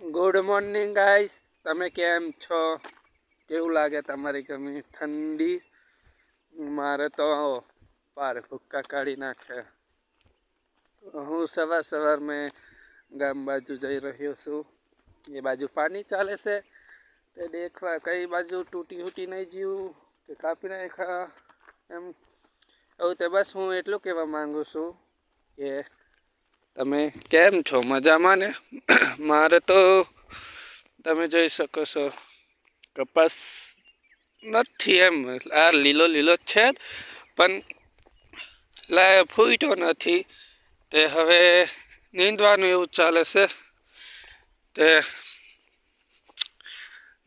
Good morning guys તમે કેમ છો? કેવું લાગે તમારી ગમી ઠંડી? મારે તો પાર ભૂક્કા કાઢી નાખે. હું સવાર સવાર મેં ગામ બાજુ જઈ રહ્યો છું. એ બાજુ પાણી ચાલે છે. તે દેખવા કઈ બાજુ તૂટી ફૂટી નહીં જીવું કે કાપી નાખ્યા એમ. એવું તે બસ હું એટલું કહેવા માગું છું કે તમે કેમ છો? મજામાં ને? મારે તો તમે જોઈ શકો છો, કપાસ નથી એમ. આ લીલો લીલો જ છે પણ લા ફૂટ્યો નથી. તે હવે નીંદવાનું એવું ચાલે છે. તે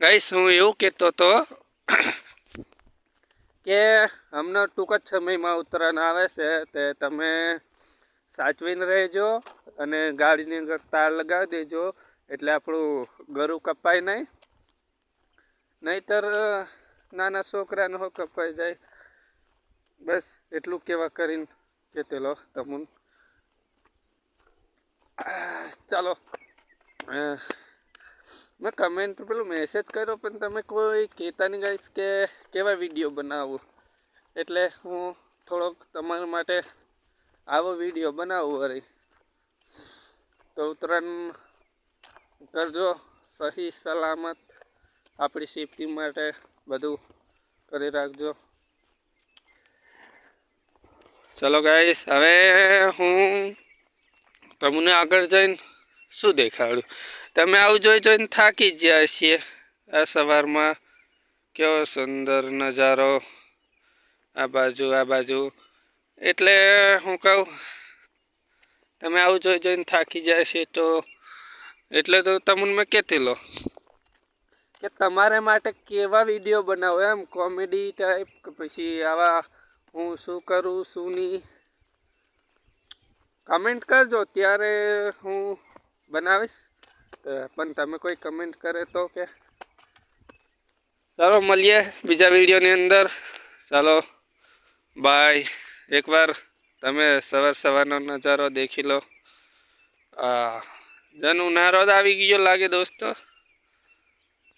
ગાઈસ, હું એવું કહેતો હતો કે હમણાં ટૂંક જ સમયમાં ઉત્તરાયણ આવે છે, તે તમે સાચવીને રહેજો અને ગાડીની અંદર તાર લગાવી દેજો. એટલે આપણું ગરું કપાય નહીં. નહીતર નાના છોકરાનો હો કપાઈ જાય. બસ એટલું કેવા કરીને કેતેલો તમુન. ચાલો. મેં કમેન્ટ પેલું મેસેજ કર્યો, પણ તમે કોઈ કહેતા નહીં ગાઈશ કે કેવા વીડિયો બનાવું. એટલે હું થોડોક તમારા માટે આવો વીડિયો બનાવું વળી. તો ઉત્તરાયણ કરજો. સહી, સલામત. આપણી સેફટી માટે બધું કરી રાખજો. ચલો ગાઈસ હવે હું તમને આગળ જઈને શું દેખાડું? તમે આવું જોઈ જોઈને થાકી ગયા છીએ. આ સવારમાં કેવો સુંદર નજારો. આ બાજુ આ બાજુ. એટલે હું કહું, તમે આવું જોઈ જોઈને થાકી જાય છે તો એટલે તો તમને મેં કહેતી લો કે તમારે માટે કેવા વીડિયો બનાવો એમ, કોમેડી ટાઈપ કે પછી આવા હું શું કરું, શું નહીં? કમેન્ટ કરજો, ત્યારે હું બનાવીશ. પણ તમે કોઈ કમેન્ટ કરે તો કે. ચાલો, મળીએ બીજા વિડીયોની અંદર. ચાલો બાય એકવાર તમે સવાર સવારનો નજારો દેખી લો. જન ઉનાળો જ આવી ગયો લાગે દોસ્તો.